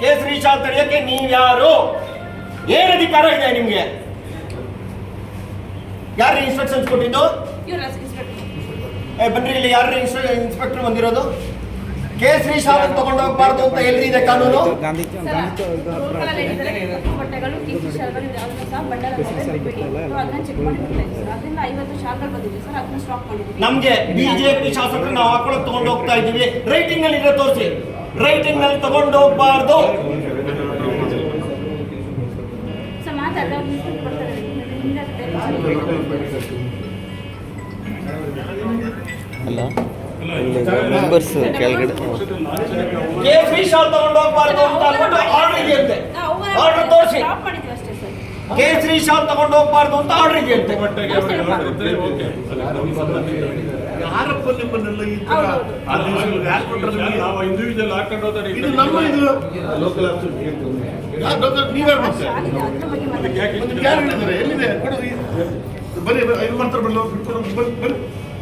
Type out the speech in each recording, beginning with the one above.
ಕೇಸರಿ ಶಾಲ್ ತಡೆಯಕ್ಕೆ ನೀವ್ಯಾರು? ಏನ್ ಅಧಿಕಾರ ಇದೆ ನಿಮ್ಗೆ? ಯಾರು ಇನ್ಸ್ಟ್ರಕ್ಷನ್ಸ್ ಕೊಟ್ಟಿದ್ದು? ಬನ್ರಿ ಇಲ್ಲಿ ಯಾರು ಇನ್ಸ್ಪೆಕ್ಟರ್ ಬಂದಿರೋದು? ಕೇಸರಿ ಶಾಲ್ ತಗೊಂಡು ಹೋಗ್ಬಾರ್ದು ಅಂತ ಎಲ್ಲಿದೆ ಕಾನೂನು? ನಮ್ಗೆ ಬಿಜೆಪಿ ಶಾಸಕರು ನಾವು ಹಾಕೊಳಕ್ ತಗೊಂಡು ಹೋಗ್ತಾ ಇದೀವಿ ರೈಟಿಂಗ್ನಲ್ಲಿ ತೋರಿಸಿ. ರೈಟಿಂಗ್ನಲ್ಲಿ ತಗೊಂಡು ಹೋಗ್ಬಾರ್ದು. ಅಲ್ಲ? ಮೆಂಬರ್ಸ್ ಕೆಳಗಡೆ. ಕೇಸರಿ ಶಾಲ್ ತಗೊಂಡು ಹೋಗ್ಬಾರ್ದು ಅಂತ ಅಂದ್ಬಿಟ್ಟು ಆರ್ಡರ್ ಇದೆಯಂತೆ ಆರ್ಡರ್ ತೋರಿಸಿ ಸ್ಟಾಪ್ ಮಾಡಿದ್ವಿ ಅಷ್ಟೇ ಸರ್ ಕೇಸರಿ ಶಾಲ್ ತಗೊಂಡು ಹೋಗ್ಬಾರ್ದು ಅಂತ ಆರ್ಡರ್ ಇದೆಯಂತೆ ಯಾರಪ್ಪ ನಿಮ್ಮನ್ನೆಲ್ಲ ಈ ತರ ಕೊಟ್ಟರು? ನಾವು ಇಂಡಿವಿಜುವಲ್ ಹಾಕೊಂಡು ಇದು ನಮ್ಮ ಇದು. ನೀವೇ ಎಲ್ಲಿದೆ? ಬರೀ ಇದು ಮಾಡ್ತಾರೆ.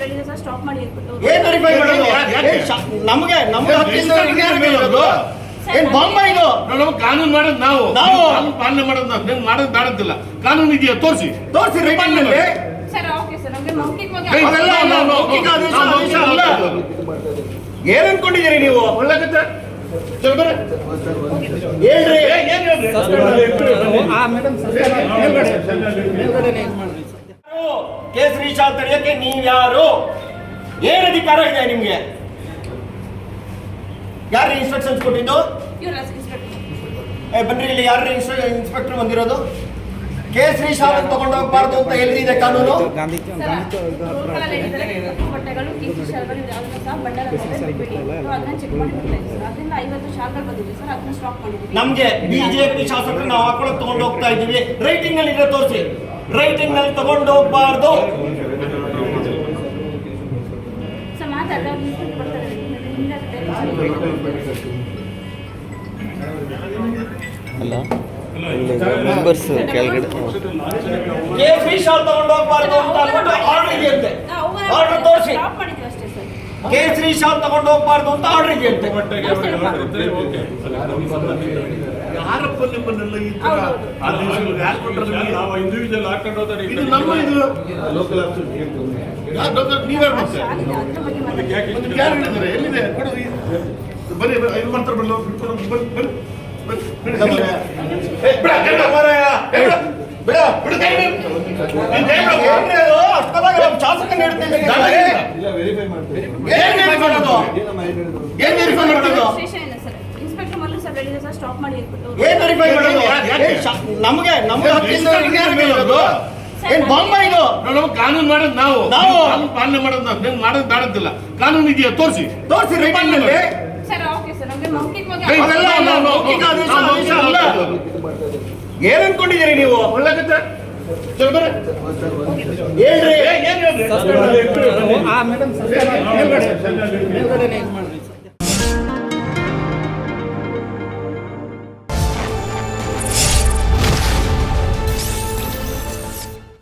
ಹೇಳಿದೆ ಸರ್ ಸ್ಟಾಪ್ ಮಾಡಿ ಏನ್ ವೆರಿಫೈ ಮಾಡೋದು? ಯಾಕೆ? ಏನ್ ಶಾ- ನಮ್ಗೆ ನಮ್ಗೆ ಹಕ್ಕಿಂದ ಇನ್ಯಾರಿಗೆ ಇರೋದು? ಏನ್ ಬಾಂಬ ಇದು ನಾವು ಕಾನೂನು ಮಾಡೋದು ನಾವು ನಾವು. ಕಾನೂನು ಪಾಲನೆ ಮಾಡೋದು ನಾವು ನೀವು ಮಾಡೋದು ಬೇಡದಿಲ್ಲ ಕಾನೂನು ಇದೆಯಾ ತೋರಿಸಿ ತೋರಿಸಿ ರೈಟಿಂಗ್ನಲ್ಲಿ ಸರ್ ಓಕೆ ಸರ್ ನಮಗೆ ಮೌಖಿಕವಾಗಿ ಕೈ- ಅವೆಲ್ಲ ನಾವು- ನಾವು- ಮೌಖಿಕ ಆದೇಶ, ಆದೇಶ ಅಲ್ಲ. ಏನ್ ಅನ್ಕೊಂಡಿದ್ದೀರಿ ನೀವು ಒಳ್ಳೆ ಕತೆ ಚಲೋ ಬರ್ರಿ. ಹೇಳ್ರಿ ಏನ್ ಹೇಳ್ರಿ? ಆ ಮೇಡಮ್ ಮೇಲ್ಗಡೆ ಮೇಲ್ಗಡೆನೆ ಇದು ಮಾಡ್ರಿ ಯಾರು? ಕೇಸರಿ ತಡೆಯಕ್ಕೆ ನೀವ್ಯಾರು ಏನ್ ಅಧಿಕಾರ ಇದೆ ನಿಮ್ಗೆ? ಯಾರು ಇನ್ಸ್ಟ್ರಕ್ಷನ್ಸ್ ಕೊಟ್ಟಿದ್ದು? ಬನ್ರಿ ಇಲ್ಲಿ ಯಾರು ಇನ್ಸ್ಪೆಕ್ಟರ್ ಬಂದಿರೋದು? ಕೇಸರಿ ಶಾಲೆ ತಗೊಂಡು ಹೋಗ್ಬಾರ್ದು ಅಂತ ಎಲ್ಲಿದೆ ಕಾನೂನು? ನಮ್ಗೆ ಬಿಜೆಪಿ ಶಾಸಕರು ನಾವು ಹಾಕೊಳಕ್ ತಗೊಂಡು ಹೋಗ್ತಾ ಇದೀವಿ ರೈಟಿಂಗ್ ಅಲ್ಲಿ ತೋರಿಸಿ. ರೈಟಿಂಗ್ನಲ್ಲಿ ತಗೊಂಡು ಹೋಗ್ಬಾರ್ದು. ಅಲ್ಲ ಮೆಂಬರ್ಸ್ ಕೆಳಗಡೆ. ಕೇಸರಿ ಶಾಲ್ ತಗೊಂಡು ಹೋಗ್ಬಾರ್ದು ಅಂತ ಅಂದ್ಬಿಟ್ಟು ಆರ್ಡರ್ ಇದೆಯಂತೆ ಆರ್ಡರ್ ತೋರಿಸಿ ಸ್ಟಾಪ್ ಮಾಡಿದ್ವಿ ಅಷ್ಟೇ ಸರ್ ಕೇಸರಿ ಶಾಲ್ ತಗೊಂಡು ಹೋಗ್ಬಾರ್ದು ಅಂತ ಆರ್ಡರ್ ಓಕೆ ಯಾರಪ್ಪ ನಿಮ್ಮನ್ನೆಲ್ಲ ಈ ತರ ಹೌದೌದು. ಆದೇಶಗಳು ಯಾರು ಕೊಟ್ಟರು ನಿಮಗೆ? ನಾವು ಇಂಡಿವಿಜುವಲ್ ಹಾಕೊಂಡು ಹೋದ್ರೆ ಇದು ನಮ್ಮ ಇದು ಲೋಕಲ್ ಯಾರು ಹೇಳಿದ್ದಾರೆ ಎಲ್ಲಿದೆ ಕೊಡು ಈ- ಬನ್ನಿ ಇದು ಶಾಸಕ ಬನ್ನಿ ಬಿಟ್ಕೊಡು. ಬನ್ನಿ ಬನ್ನಿ ಏನ್ ಮಾಡೋದು? ಏನ್ ಮಾಡೋದು? ಇನ್ಸ್ಪೆಕ್ಟರ್ ಮೊದಲು ಸರ್ ಹೇಳಿದೆ ಸರ್ ಸ್ಟಾಪ್ ಮಾಡಿ ಹೇಳ್ಬಿಟ್ಟು. ಏನ್ verify ಮಾಡೋದು? ನಮಗೆ ನಮ್ಗೆ ಇರೋದು? ಏನ್ ಬಾಂಬ ಇದು? ನಾವು ಕಾನೂನು ಮಾಡೋದು ನಾವು. ನಾವು. ಕಾನೂನು ಪಾಲನೆ ಮಾಡೋದು ನಾವು. ನೀವು ಮಾಡೋದು ಮಾಡೋದಿಲ್ಲ ಕಾನೂನು ಇದೆಯಾ? ತೋರಿಸಿ. ತೋರಿಸಿ ರೈಟಿಂಗ್ನಲ್ಲಿ ಸರ್ ಓಕೆ ಸರ್ ನಮಗೆ ಮೌಖಿಕವಾಗಿ ಮೌಖಿಕ ಆದೇಶ, ನಾವು- ಅಲ್ಲ. ಏನ್ ಅನ್ಕೊಂಡಿದ್ದೀರಿ ನೀವು? ಒಳ್ಳೆ. ಹೇಳ್ರಿ ಏ, ಏನ್ ಹೇಳ್ರಿ? ಆ ಮೇಡಮ್